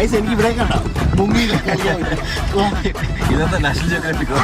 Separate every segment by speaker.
Speaker 1: Ice എനിക്ക് ഇവിടെ കണ്ട. മുങ്ങി കളിക്കാൻ
Speaker 2: ഇതെന്താ നാഷണൽ ജിയോഗ്രാഫിക്കോ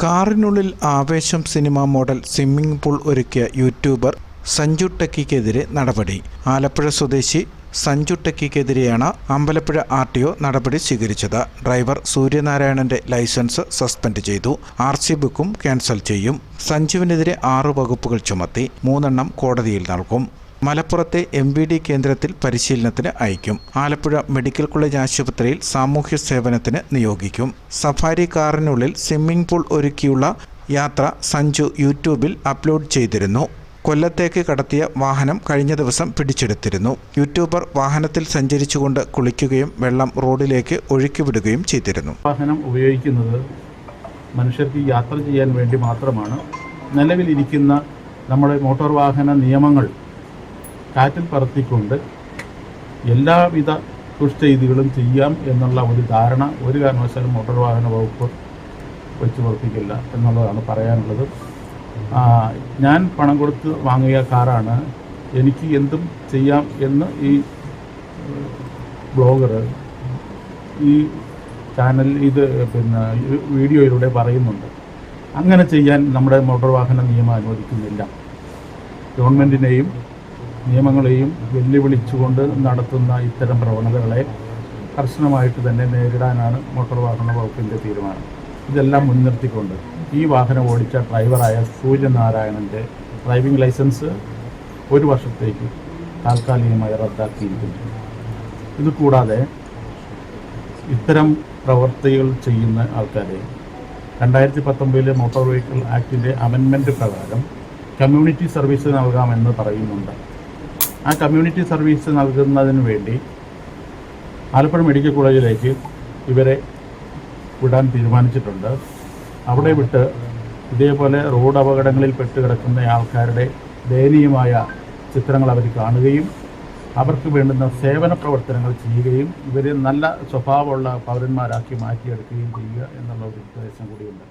Speaker 3: കാറിനുള്ളിൽ ആവേശം സിനിമ മോഡൽ സ്വിമ്മിംഗ് പൂൾ ഒരുക്കിയ യൂട്യൂബർ സഞ്ജു ടെക്കിക്കെതിരെ നടപടി. ആലപ്പുഴ സ്വദേശി സഞ്ജു ടെക്കിക്കെതിരെയാണ് അമ്പലപ്പുഴ ആർ ടി ഒ നടപടി സ്വീകരിച്ചത്. ഡ്രൈവർ സൂര്യനാരായണന്റെ ലൈസൻസ് സസ്പെൻഡ് ചെയ്തു. ആർ സി ബുക്കും ക്യാൻസൽ ചെയ്യും. സഞ്ജുവിനെതിരെ ആറ് വകുപ്പുകൾ ചുമത്തി. മൂന്നെണ്ണം കോടതിയിൽ നൽകും. മലപ്പുറത്തെ എം വി ഡി കേന്ദ്രത്തിൽ പരിശീലനത്തിന് അയക്കും. ആലപ്പുഴ മെഡിക്കൽ കോളേജ് ആശുപത്രിയിൽ സാമൂഹ്യ സേവനത്തിന് നിയോഗിക്കും. സഫാരി കാറിനുള്ളിൽ സ്വിമ്മിംഗ് പൂൾ ഒരുക്കിയുള്ള യാത്ര സഞ്ജു യൂട്യൂബിൽ അപ്ലോഡ് ചെയ്തിരുന്നു. കൊല്ലത്തേക്ക് കടത്തിയ വാഹനം കഴിഞ്ഞ ദിവസം പിടിച്ചെടുത്തിരുന്നു. യൂട്യൂബർ വാഹനത്തിൽ സഞ്ചരിച്ചുകൊണ്ട് കുളിക്കുകയും വെള്ളം റോഡിലേക്ക് ഒഴുക്കിവിടുകയും ചെയ്തിരുന്നു.
Speaker 4: വാഹനം ഉപയോഗിക്കുന്നത് മനുഷ്യർക്ക് യാത്ര ചെയ്യാൻ വേണ്ടി മാത്രമാണ്. നിലവിലിരിക്കുന്ന നമ്മുടെ മോട്ടോർ വാഹന നിയമങ്ങൾ കാറ്റിൽ പറത്തിക്കൊണ്ട് എല്ലാവിധ ദുഷ്ചെയ്തികളും ചെയ്യാം എന്നുള്ള ഒരു ധാരണ ഒരു കാരണവശാലും മോട്ടോർ വാഹന വകുപ്പ് വെച്ച് വർത്തിക്കില്ല എന്നുള്ളതാണ് പറയാനുള്ളത്. ഞാൻ പണം കൊടുത്ത് വാങ്ങിയ കാറാണ്. എനിക്ക് എന്തും ചെയ്യാം എന്ന് ഈ ബ്ലോഗർ ഈ ചാനൽ ഇത് പിന്നെ വീഡിയോയിലൂടെ പറയുന്നുണ്ട്. അങ്ങനെ ചെയ്യാൻ നമ്മുടെ മോട്ടോർ വാഹന നിയമം അനുവദിക്കുന്നില്ല. ഗവൺമെന്റിനെയും നിയമങ്ങളെയും വെല്ലുവിളിച്ചുകൊണ്ട് നടത്തുന്ന ഇത്തരം പ്രവണതകളെ കർശനമായിട്ട് തന്നെ നേരിടാനാണ് മോട്ടോർ വാഹന വകുപ്പിന്റെ തീരുമാനം. ഇതെല്ലാം മുൻനിർത്തിക്കൊണ്ട് ഈ വാഹനം ഓടിച്ച ഡ്രൈവറായ സൂര്യനാരായണന്റെ ഡ്രൈവിംഗ് ലൈസൻസ് ഒരു വർഷത്തേക്ക് താൽക്കാലികമായി റദ്ദാക്കിയിരിക്കുന്നു. ഇത് കൂടാതെ ഇത്തരം പ്രവർത്തികൾ ചെയ്യുന്ന ആൾക്കാരെ രണ്ടായിരത്തി പത്തൊമ്പതിലെ മോട്ടോർ വെഹിക്കിൾ ആക്ടിന്റെ അമെൻമെന്റ് പ്രകാരം കമ്മ്യൂണിറ്റി സർവീസ് നൽകാമെന്ന് പറയുന്നുണ്ട്. ആ കമ്മ്യൂണിറ്റി സർവീസ് നൽകുന്നതിന് വേണ്ടി ആലപ്പുഴ മെഡിക്കൽ കോളേജിലേക്ക് ഇവരെ വിടാൻ തീരുമാനിച്ചിട്ടുണ്ട്. അവിടെ വിട്ട് ഇതേപോലെ റോഡ് അപകടങ്ങളിൽ പെട്ട് കിടക്കുന്ന ആൾക്കാരുടെ ദയനീയമായ ചിത്രങ്ങൾ അവർ കാണുകയും അവർക്ക് വേണ്ടുന്ന സേവന പ്രവർത്തനങ്ങൾ ചെയ്യുകയും ഇവരെ നല്ല സ്വഭാവമുള്ള പൗരന്മാരാക്കി മാറ്റിയെടുക്കുകയും ചെയ്യുക എന്നുള്ള ഒരു ഉദ്ദേശം കൂടിയുണ്ട്.